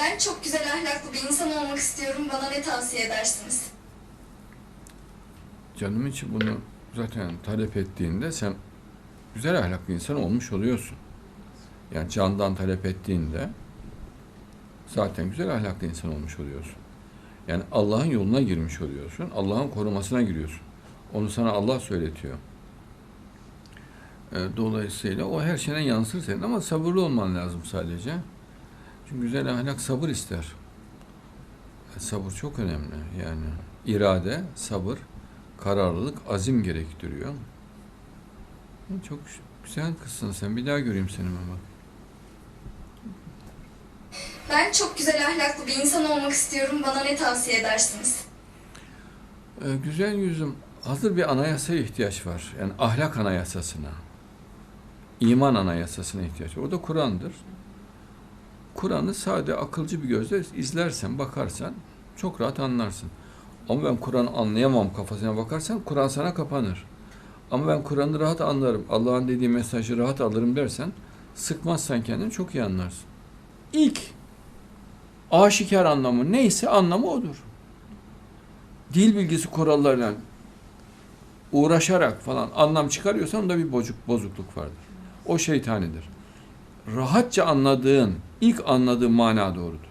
Ben çok güzel ahlaklı bir insan olmak istiyorum. Bana ne tavsiye edersiniz? Canım için bunu zaten talep ettiğinde sen güzel ahlaklı insan olmuş oluyorsun. Yani candan talep ettiğinde zaten güzel ahlaklı insan olmuş oluyorsun. Yani Allah'ın yoluna girmiş oluyorsun. Allah'ın korumasına giriyorsun. Onu sana Allah söyletiyor. Ee, Dolayısıyla o her şeyden yansır senin ama sabırlı olman lazım sadece. Çünkü güzel ahlak sabır ister. E, Sabır çok önemli yani. irade, sabır, kararlılık, azim gerektiriyor. E, Çok güzel kızsın sen. Bir daha göreyim seni baba. Ben çok güzel ahlaklı bir insan olmak istiyorum. Bana ne tavsiye edersiniz? Ee, güzel yüzüm, hazır bir anayasaya ihtiyaç var. Yani ahlak anayasasına, iman anayasasına ihtiyaç var. O da Kur'an'dır. Kur'an'ı sade, akılcı bir gözle izlersen, bakarsan çok rahat anlarsın. Ama ben Kur'an'ı anlayamam kafasına bakarsan Kur'an sana kapanır. Ama ben Kur'an'ı rahat anlarım, Allah'ın dediği mesajı rahat alırım dersen sıkmazsan kendini çok iyi anlarsın. İlk aşikar anlamı neyse anlamı odur dil bilgisi kurallarıyla uğraşarak falan anlam çıkarıyorsan onda bir bozuk, bozukluk vardır. O şeytanidir. Rahatça anladığın, ilk anladığın mana doğrudur.